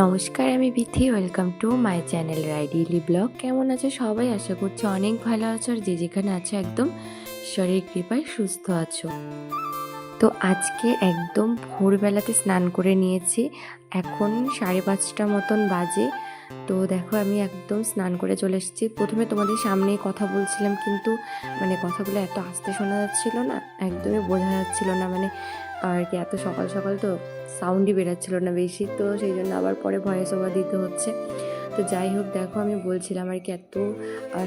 নমস্কার, আমি Bithi. Welcome to my channel রাইডিলি blog কেমন আছো সবাই? আশা করছি অনেক ভালো আছো আর যে যেখানে আছো একদম শরীর কৃপায় সুস্থ আছো। তো আজকে একদম ভোরবেলাতে স্নান করে নিয়েছি। এখন সাড়ে পাঁচটা মতন বাজে। তো দেখো, আমি একদম স্নান করে চলে এসেছি। প্রথমে তোমাদের সামনেই কথা বলছিলাম, কিন্তু মানে কথাগুলো এত আস্তে শোনা যাচ্ছিল না, একদমই বোঝা যাচ্ছিল না। মানে আর কি, এত সকাল সকাল তো সাউন্ডই বেরাচ্ছিল না বেশি, তো সেই জন্য আবার পরে ভয়েস ওভার দিতে হচ্ছে। তো যাই হোক, দেখো আমি বলছিলাম আর কি, এত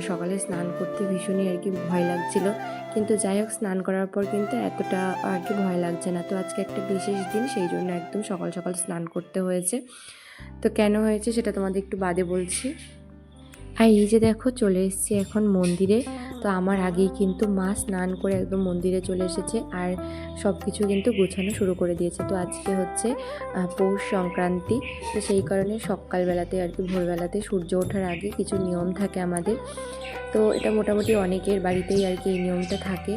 সকালে স্নান করতে ভীষণই আর কি ভয় লাগছিল। কিন্তু যাই হোক, স্নান করার পর কিন্তু এতটা আর কি ভয় লাগছে না। তো আজকে একটা বিশেষ দিন, সেই জন্য একদম সকাল সকাল স্নান করতে হয়েছে। তো কেন হয়েছে সেটা তোমাদের একটু বাদে বলছি। আর এই যে দেখো, চলে এসেছি এখন মন্দিরে। তো আমার আগেই কিন্তু মা স্নান করে একদম মন্দিরে চলে এসেছে আর সব কিছু কিন্তু গোছানো শুরু করে দিয়েছে। তো আজকে হচ্ছে পৌষ সংক্রান্তি। তো সেই কারণে সকালবেলাতে আর কি, ভোরবেলাতে সূর্য ওঠার আগে কিছু নিয়ম থাকে আমাদের। তো এটা মোটামুটি অনেকের বাড়িতেই আর কি এই নিয়মটা থাকে।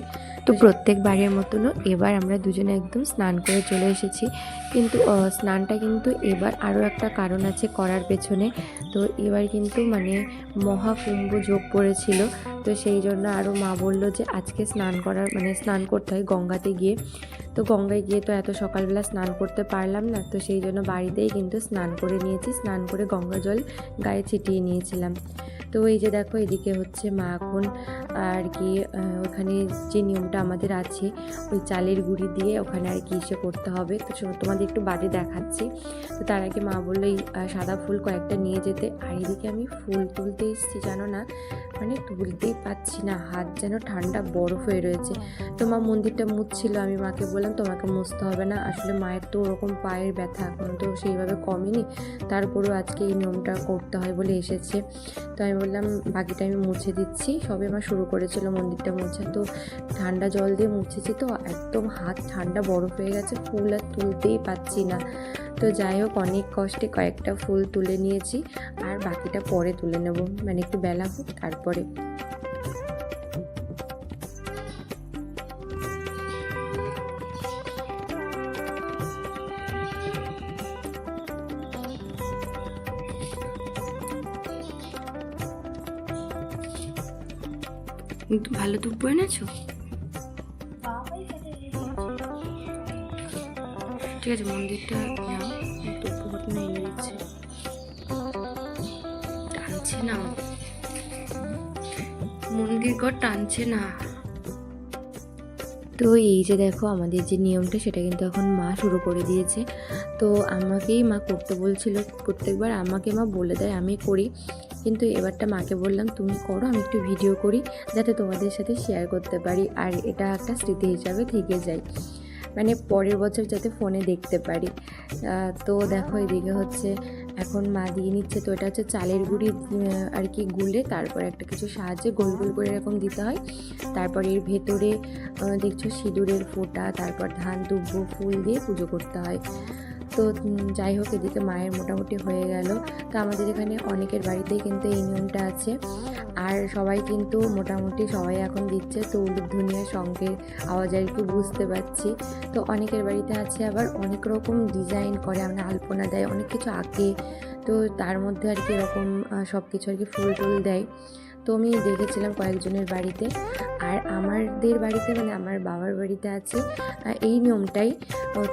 তো প্রত্যেক বাড়ির মতনও এবার আমরা দুজনে একদম স্নান করে চলে এসেছি। কিন্তু স্নানটা কিন্তু এবার আরও একটা কারণ আছে করার পেছনে। তো এবার কিন্তু মানে মহাকুম্ভ যোগ পড়েছিল। তো সেই জন্য আরও মা বলল যে, আজকে স্নান করার মানে স্নান করতে হয় গঙ্গাতে গিয়ে। তো গঙ্গায় গিয়ে তো এত সকালবেলা স্নান করতে পারলাম না, তো সেই জন্য বাড়িতেই কিন্তু স্নান করে নিয়েছি, স্নান করে গঙ্গা জল গায়ে ছিটিয়ে নিয়েছিলাম। তো এই যে দেখো, এদিকে হচ্ছে মা এখন আর কি ওখানে যে নিয়মটা আমাদের আছে, ওই চালের গুঁড়ি দিয়ে ওখানে আর কি ইসে করতে হবে। তো তোমাদের একটু বাদে দেখাচ্ছি। তো তার আগে মা বলল, এই সাদা ফুল কয়েকটা নিয়ে যেতে। আর এদিকে আমি ফুল তুলতে এসেছি, জানো না? মানে তুলতেই পাচ্ছি না, হাত যেন ঠান্ডা বরফ হয়ে রয়েছে। তো মা মন্দিরটা মুছছিল, আমি মাকে বললাম, তোমাকে মুছতে হবে না। আসলে মায়ের তো ওরকম পায়ের ব্যথা, এখন তো সেইভাবে কমেনি। তারপরেও আজকে এই নিয়মটা করতে হয় বলে এসেছে। তো আমি বললাম, বাকিটা আমি মুছে দিচ্ছি। সবে আমার শুরু করেছিল মন্দিরটা মোছা। তো ঠান্ডা জল দিয়ে মুছেছি তো, একদম হাত ঠান্ডা বরফ হয়ে গেছে, ফুল আর তুলতেই পাচ্ছি না। তো যাই হোক, অনেক কষ্টে কয়েকটা ফুল তুলে নিয়েছি। আর বাকিটা পরে তুলে নেব মানে একটু বেলা হোক, তারপরে। ভালো দুব্বো এনেছো? ঠিক আছে, মন্দিরটা টানছে না। মন্দির ঘর টানছে না। তো এই যে দেখো, আমাদের যে নিয়মটা, সেটা কিন্তু এখন মা শুরু করে দিয়েছে। তো আমাকেই মা করতে বলছিল, প্রত্যেকবার আমাকে মা বলে দেয়, আমি করি। কিন্তু এবারটা মাকে বললাম, তুমি করো, আমি একটু ভিডিও করি, যাতে তোমাদের সাথে শেয়ার করতে পারি। আর এটা একটা স্মৃতি হিসাবে থেকে যায়। মানে পরের বছর যাতে ফোনে দেখতে পারি। তো দেখো, এদিকে হচ্ছে এখন মা দিয়ে নিচ্ছে, তো এটা হচ্ছে চালের গুঁড়ি আর কি গুলে তারপর একটা কিছু সাহায্যে গোল গোল করে এরকম দিতে হয়। তারপর এর ভেতরে দেখছ সিঁদুরের ফোঁটা, তারপর ধান, দুব্ব, ফুল দিয়ে পুজো করতে হয়। তো যাই হোক, এদিকে মায়ের মোটামুটি হয়ে গেল। তো আমাদের এখানে অনেকের বাড়িতেই কিন্তু এই নিয়মটা আছে। আর সবাই কিন্তু মোটামুটি সবাই এখন দিচ্ছে, তো উলুধ্বনিয়ার সঙ্গে আওয়াজ আর কি বুঝতে পারছি। তো অনেকের বাড়িতে আছে আবার অনেক রকম ডিজাইন করে মানে আলপনা দেয়, অনেক কিছু আঁকে। তো তার মধ্যে আর কি এরকম সব কিছু আর কি ফুল টুল দেয়। তো আমি দেখেছিলাম কয়েকজনের বাড়িতে। আমাদের বাড়িতে মানে আমার বাবার বাড়িতে আছে এই নিয়মটাই।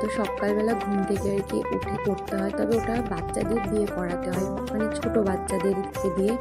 তো সকালবেলা ঘুম থেকে আর কি উঠে করতে হয়, তবে ওটা বাচ্চাদের দিয়ে করাতে হয় মানে ছোট বাচ্চাদেরকে দিয়ে।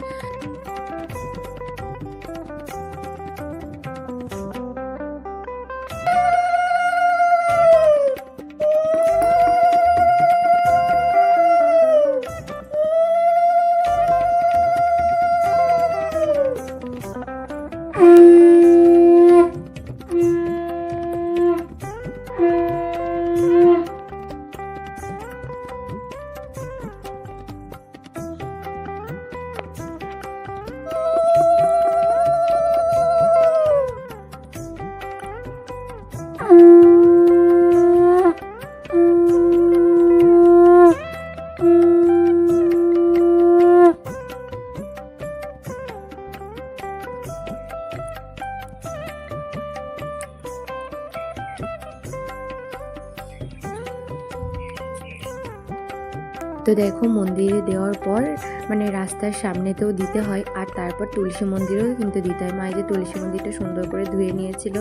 তো দেখো মন্দিরে দেওয়ার পর মানে রাস্তার সামনেতেও দিতে হয়, আর তারপর তুলসী মন্দিরেও কিন্তু দিতে হয়। মা এই যে তুলসী মন্দিরটা সুন্দর করে ধুয়ে নিয়েছিল,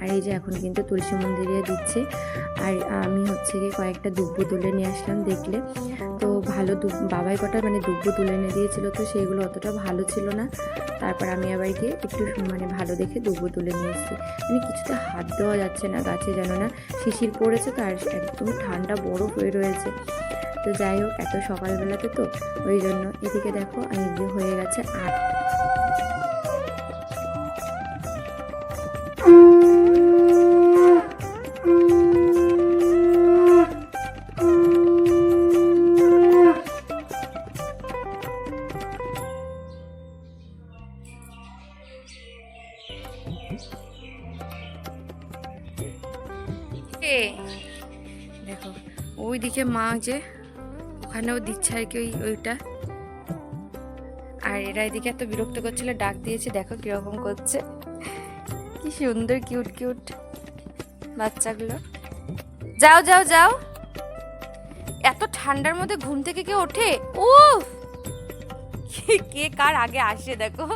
আর এই যে এখন কিন্তু তুলসী মন্দিরে দিচ্ছে। আর আমি হচ্ছে গিয়ে কয়েকটা দুব্বু তুলে নিয়ে আসলাম দেখলে। তো ভালো বাবাই কটা মানে দুব্বু তুলে এনে দিয়েছিল, তো সেইগুলো অতটা ভালো ছিল না। তারপর আমি আবার গিয়ে একটু মানে ভালো দেখে দুব্বু তুলে নিয়ে এসেছি। মানে কিছুতে হাত দেওয়া যাচ্ছে না, গাছে যেন না শিশির পড়েছে তো আর একদম ঠান্ডা বরফ হয়ে রয়েছে। তো যাই হোক এত সকালবেলাতে তো ওই জন্য এদিকে দেখো যে হয়ে গেছে এ, দেখো ওইদিকে মা যে ওখানেও দিচ্ছে আর কি ওই ওইটা। আর এরা এদিকে এত বিরক্ত করছিল, ডাক দিয়েছে, দেখো কীরকম করছে। কি সুন্দর, কিউট কিউট বাচ্চাগুলো। যাও যাও যাও। এত ঠান্ডার মধ্যে ঘুম থেকে কে ওঠে? ও কে কার আগে আসে, দেখো।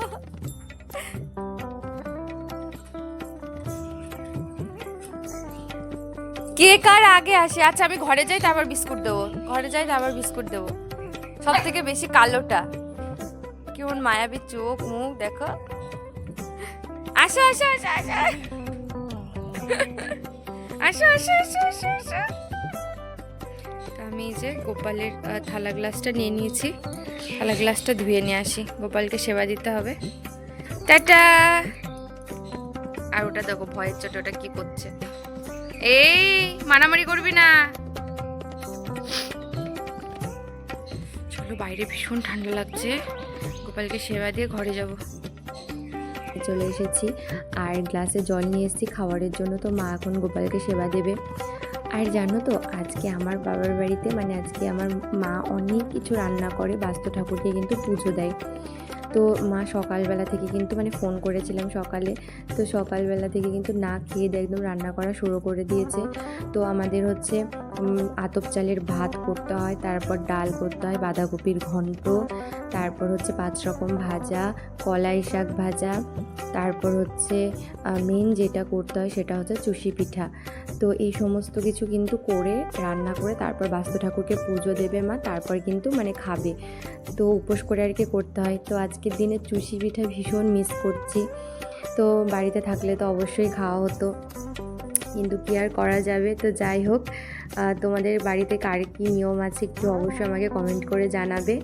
কে কার আগে আসে? আচ্ছা আমি ঘরে যাই, তারপর বিস্কুট দেবো। ঘরে যাই, তারপর বিস্কুট দেবো। সব থেকে বেশি কালোটা। কেমন মায়াবী চোখ, মুখ, দেখো। আসো আসো আসো আসো। আসো আসো আসো আসো আসো। আমি এই যে গোপালের থালা গ্লাসটা নিয়ে নিয়েছি। থালা গ্লাসটা ধুয়ে নিয়ে আসি। গোপালকে সেবা দিতে হবে। টাটা! আর ওটা দেখো, ভয়ের চোট, ওটা কি করছে? এই, মারামারি করবি না। চলো, বাইরে ভীষণ ঠান্ডা লাগছে। গোপালকে সেবা দিয়ে ঘরে যাব। চলে এসেছি। আর গ্লাসে জল নিয়ে এসেছি, খাবারের জন্য। তো মা এখন গোপালকে সেবা দেবে। আর জানো তো, আজকে আমার বাবার বাড়িতে মানে আজকে আমার মা অনেক কিছু রান্না করে, বাস্তু ঠাকুরকে কিন্তু পুজো দেয়। তো মা সকালবেলা থেকে কিন্তু মানে ফোন করেছিলাম সকালে। তো সকালবেলা থেকে কিন্তু না খেয়ে দিয়ে একদম রান্না করা শুরু করে দিয়েছে। তো আমাদের হচ্ছে আতপ চালের ভাত করতে হয়, তারপর ডাল করতে হয়, বাঁধাকপির ঘন্ট, তারপর হচ্ছে পাঁচ রকম ভাজা, কলাই শাক ভাজা তারপর হচ্ছে মেন যেটা করতে হয় সেটা হচ্ছে চুষি পিঠা। তো এই সমস্ত কিছু কিন্তু করে, রান্না করে তারপর বাস্তু ঠাকুরকে পুজো দেবে মা, তারপর কিন্তু মানে খাবে। তো উপোস করে আর কি করতে হয়। তো আজকের দিনে চুষি পিঠা ভীষণ মিস করছি। তো বাড়িতে থাকলে তো অবশ্যই খাওয়া হতো। কিন্তু কি আর করা যাবে? তো যাই হোক তোমাদের বাড়িতে কার কী নিয়ম আছে একটু অবশ্যই আমাকে কমেন্ট করে জানাবে।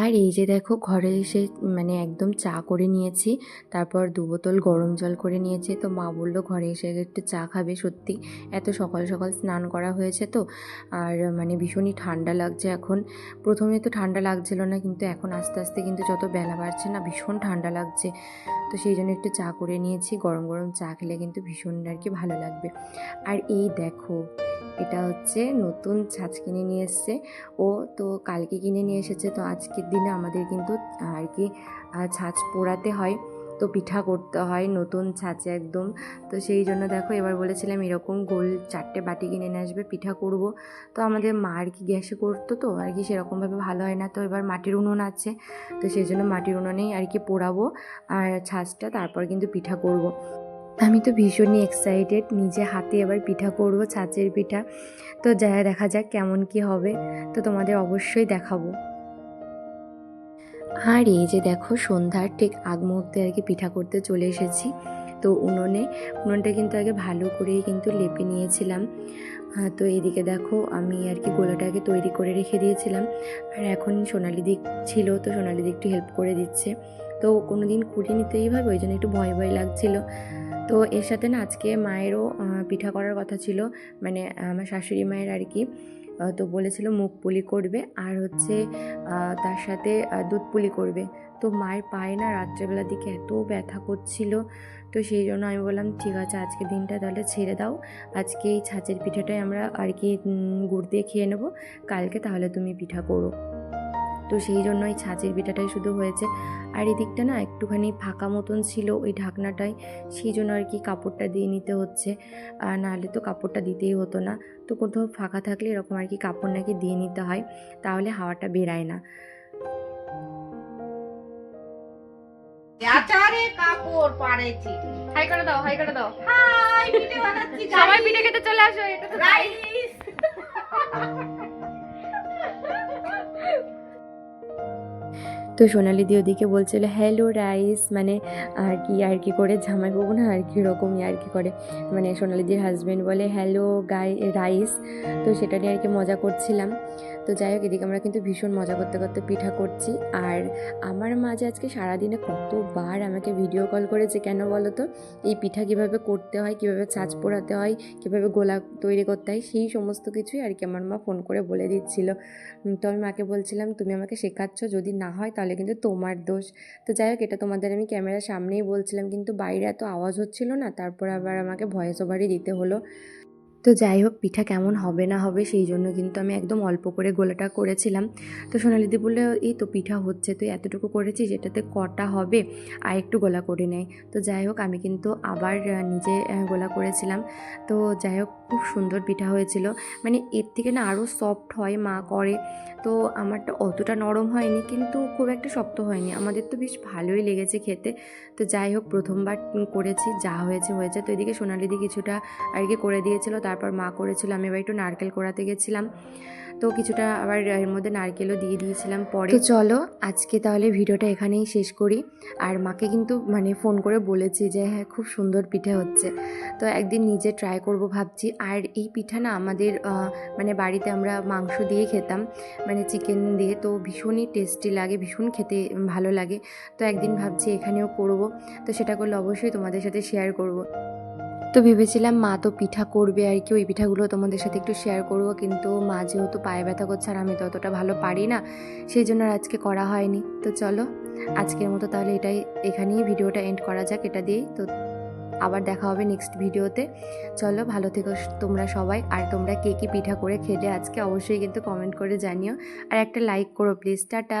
আর এই যে দেখো ঘরে এসে মানে একদম চা করে নিয়েছি, তারপর দু বোতল গরম জল করে নিয়েছি। তো মা বলল ঘরে এসে একটু চা খাবে সত্যি, এত সকাল সকাল স্নান করা হয়েছে তো। আর মানে ভীষণই ঠান্ডা লাগছে এখন। প্রথমে তো ঠান্ডা লাগছিল না, কিন্তু এখন আস্তে আস্তে কিন্তু যত বেলা বাড়ছে না ভীষণ ঠান্ডা লাগছে। তো সেই জন্য একটু চা করে নিয়েছি, গরম গরম চা খেলে কিন্তু ভীষণ আর কি ভালো লাগবে। আর এই দেখো এটা হচ্ছে নতুন ছাঁচ কিনে নিয়ে এসছে। ও তো কালকে কিনে নিয়ে এসেছে, তো আজকের দিনে আমাদের কিন্তু আর কি ছাঁচ পোড়াতে হয়, তো পিঠা করতে হয় নতুন ছাঁচে একদম। তো সেই জন্য দেখো এবার বলেছিলাম এরকম গোল চারটে বাটি কিনে নিয়ে আসবে, পিঠা করব। তো আমাদের মা আর কি গ্যাসে করতো, তো আর কি সেরকমভাবে ভালো হয় না। তো এবার মাটির উনুন আছে, তো সেই জন্য মাটির উনুনেই আর কি পোড়াবো, আর ছাঁচটা তারপর কিন্তু পিঠা করব। আমি তো ভীষণই এক্সাইটেড নিজে হাতে এবার পিঠা করব, ছাঁচের পিঠা। তো যা, দেখা যাক কেমন কি হবে। তো তোমাদের অবশ্যই দেখাবো। আর এই যে দেখো, সন্ধ্যার ঠিক আগ মুহূর্তে আর কি পিঠা করতে চলে এসেছি। তো উনুনে, উনুনটা কিন্তু আগে ভালো করেই কিন্তু লেপে নিয়েছিলাম। তো এদিকে দেখো, আমি আর কি গোলাটাকে তৈরি করে রেখে দিয়েছিলাম। আর এখন সোনালি দিক ছিল, তো সোনালি দিক একটু হেল্প করে দিচ্ছে। তো কোনো দিন করিনি তো এইভাবে, ওই জন্য একটু ভয় ভয় লাগছিল। তো এর সাথে না আজকে মায়েরও পিঠা করার কথা ছিল। মানে আমার শাশুড়ি মায়ের আর কি। তো বলেছিল মুখ পুলি করবে আর হচ্ছে তার সাথে দুধ পুলি করবে। তো মায়ের পায়ে না রাত্রেবেলার দিকে এত ব্যথা করছিল। তো সেই জন্য আমি বললাম, ঠিক আছে, আজকে দিনটা তাহলে ছেড়ে দাও। আজকে এই ছাঁচের পিঠাটাই আমরা আর কি গুড় দিয়ে খেয়ে নেব। কালকে তাহলে তুমি পিঠা করো। তো সেই জন্য এই ছাঁচের পিঠাটাই শুধু হয়েছে। আর এদিকটা না একটুখানি ফাঁকা মতন ছিল ওই ঢাকনাটায় সেই জন্য আর কি কাপড়টা দিয়ে নিতে হচ্ছে। আর নাহলে তো কাপড়টা দিতেই হতো না। তো কোথাও ফাঁকা থাকলে এরকম আর কি কাপড় নাকি দিয়ে নিতে হয় তাহলে হাওয়াটা বেরায় না। আচারে কাপড় পাড়েছি। হাই করে দাও হাই করে দাও। হাই পিঠে বানাচ্ছি সবাই পিঠে খেতে চলে আসো এটা তো রাইস। তো সোনালি দি ওদিকে বলছিল হ্যালো রাইস মানে আর কি আর কি করে জামাই বাবু না আর কি রকমই, আর কি করে। মানে সোনালিদির হাজব্যান্ড বলে হ্যালো গাই রাইস তো সেটা নিয়ে আর কি মজা করছিলাম। তো যাই হোক, এদিকে আমরা কিন্তু ভীষণ মজা করতে করতে পিঠা করছি। আর আমার মাঝে আজকে সারাদিনে কতবার আমাকে ভিডিও কল করেছে কেন বলো তো? এই পিঠা কীভাবে করতে হয়, কীভাবে ছাঁচ পোড়াতে হয়, কীভাবে গোলা তৈরি করতে হয়, সেই সমস্ত কিছুই আর কি আমার মা ফোন করে বলে দিচ্ছিল। তো আমি মাকে বলছিলাম, তুমি আমাকে শেখাচ্ছ, যদি না হয় তাহলে কিন্তু তোমার দোষ। তো যাই হোক এটা তোমাদের আমি ক্যামেরার সামনেই বলছিলাম কিন্তু বাইরে এত আওয়াজ হচ্ছিল না তারপর আবার আমাকে ভয়েস ওভারই দিতে হলো। তো যাই হোক, পিঠা কেমন হবে না হবে সেই জন্য কিন্তু আমি একদম অল্প করে গোলাটা করেছিলাম। তো সোনালিদি বললে, এই তো পিঠা হচ্ছে, তুই এতটুকু করেছিস, এটাতে কটা হবে? আর একটু গোলা করে নেয় তো যাই হোক, আমি কিন্তু আবার নিজে গোলা করেছিলাম। তো যাই হোক, খুব সুন্দর পিঠা হয়েছিল। মানে এর থেকে না আরও সফট হয়, মা করে। তো আমারটা অতটা নরম হয়নি, কিন্তু খুব একটা শক্ত হয়নি। আমাদের তো বেশ ভালোই লেগেছে খেতে। তো যাই হোক, প্রথমবার করেছি, যা হয়েছে হয়েছে। তো এদিকে সোনালিদি কিছুটা আর কি করে দিয়েছিল তারপর মা করেছিল, আমি এবার একটু নারকেল কোড়াতে গেছিলাম। তো কিছুটা আবার এর মধ্যে নারকেলও দিয়ে দিয়েছিলাম পরে। তো চলো, আজকে তাহলে ভিডিওটা এখানেই শেষ করি। আর মাকে কিন্তু মানে ফোন করে বলেছি যে হ্যাঁ খুব সুন্দর পিঠে হচ্ছে। তো একদিন নিজে ট্রাই করব ভাবছি। আর এই পিঠা না আমাদের মানে বাড়িতে আমরা মাংস দিয়ে খেতাম মানে চিকেন দিয়ে। তো ভীষণই টেস্টি লাগে, ভীষণ খেতে ভালো লাগে। তো একদিন ভাবছি এখানেও করব। তো সেটা করলে অবশ্যই তোমাদের সাথে শেয়ার করব। তো ভেবেছিলাম মা তো পিঠা করবে আর কি, ওই পিঠাগুলো তোমাদের সাথে একটু শেয়ার করব, কিন্তু মা যেহেতু পায়ে ব্যথা করছে আর আমি তো অতটা ভালো পারি না, সেই জন্য আর আজকে করা হয়নি। তো চলো, আজকের মতো তাহলে এটাই, এখানেই ভিডিওটা এন্ড করা যাক এটা দিয়েই। তো আবার দেখা হবে নেক্সট ভিডিওতে। চলো, ভালো থেকো তোমরা সবাই, আর তোমরা কে কী পিঠা করে খেলে আজকে অবশ্যই কিন্তু কমেন্ট করে জানিও। আর একটা লাইক করো প্লিজ টাটা